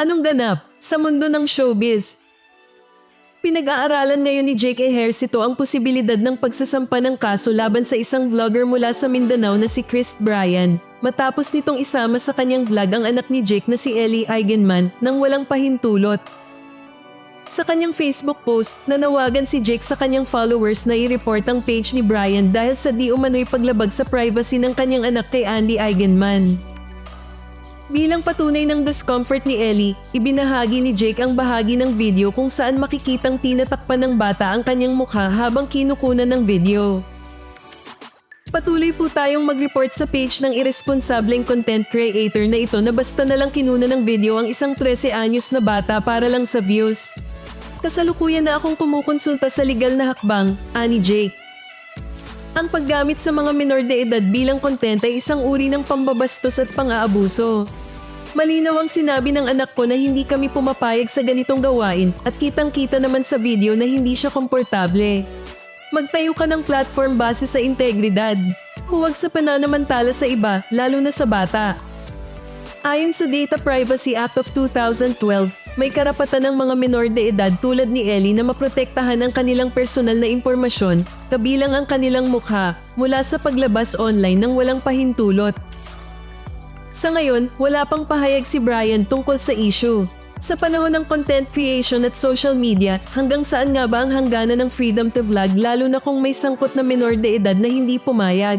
Anong ganap sa mundo ng showbiz? Pinag-aaralan ngayon ni Jake Ejercito ang posibilidad ng pagsasampa ng kaso laban sa isang vlogger mula sa Mindanao na si Chris Bryan matapos nitong isama sa kanyang vlog ang anak ni Jake na si Ellie Eigenman nang walang pahintulot. Sa kanyang Facebook post, nanawagan si Jake sa kanyang followers na i-report ang page ni Brian dahil sa di umano'y paglabag sa privacy ng kanyang anak kay Andy Eigenman. Bilang patunay ng discomfort ni Ellie, ibinahagi ni Jake ang bahagi ng video kung saan makikitang tinatakpan ng bata ang kanyang mukha habang kinukunan ng video. Patuloy po tayong mag-report sa page ng irresponsableng content creator na ito na basta na lang kinuna ng video ang isang 13 anyos na bata para lang sa views. Kasalukuyan na akong kumukonsulta sa legal na hakbang, ani Jake. Ang paggamit sa mga minor de edad bilang content ay isang uri ng pambabastos at pang-aabuso. Malinaw ang sinabi ng anak ko na hindi kami pumapayag sa ganitong gawain at kitang-kita naman sa video na hindi siya komportable. Magtayo ka ng platform base sa integridad. Huwag sa pananamantala sa iba, lalo na sa bata. Ayon sa Data Privacy Act of 2012, may karapatan ng mga minor de edad tulad ni Ellie na maprotektahan ang kanilang personal na impormasyon, kabilang ang kanilang mukha, mula sa paglabas online ng walang pahintulot. Sa ngayon, wala pang pahayag si Brian tungkol sa issue. Sa panahon ng content creation at social media, hanggang saan nga ba ang hangganan ng freedom to vlog lalo na kung may sangkot na minor de edad na hindi pumayag?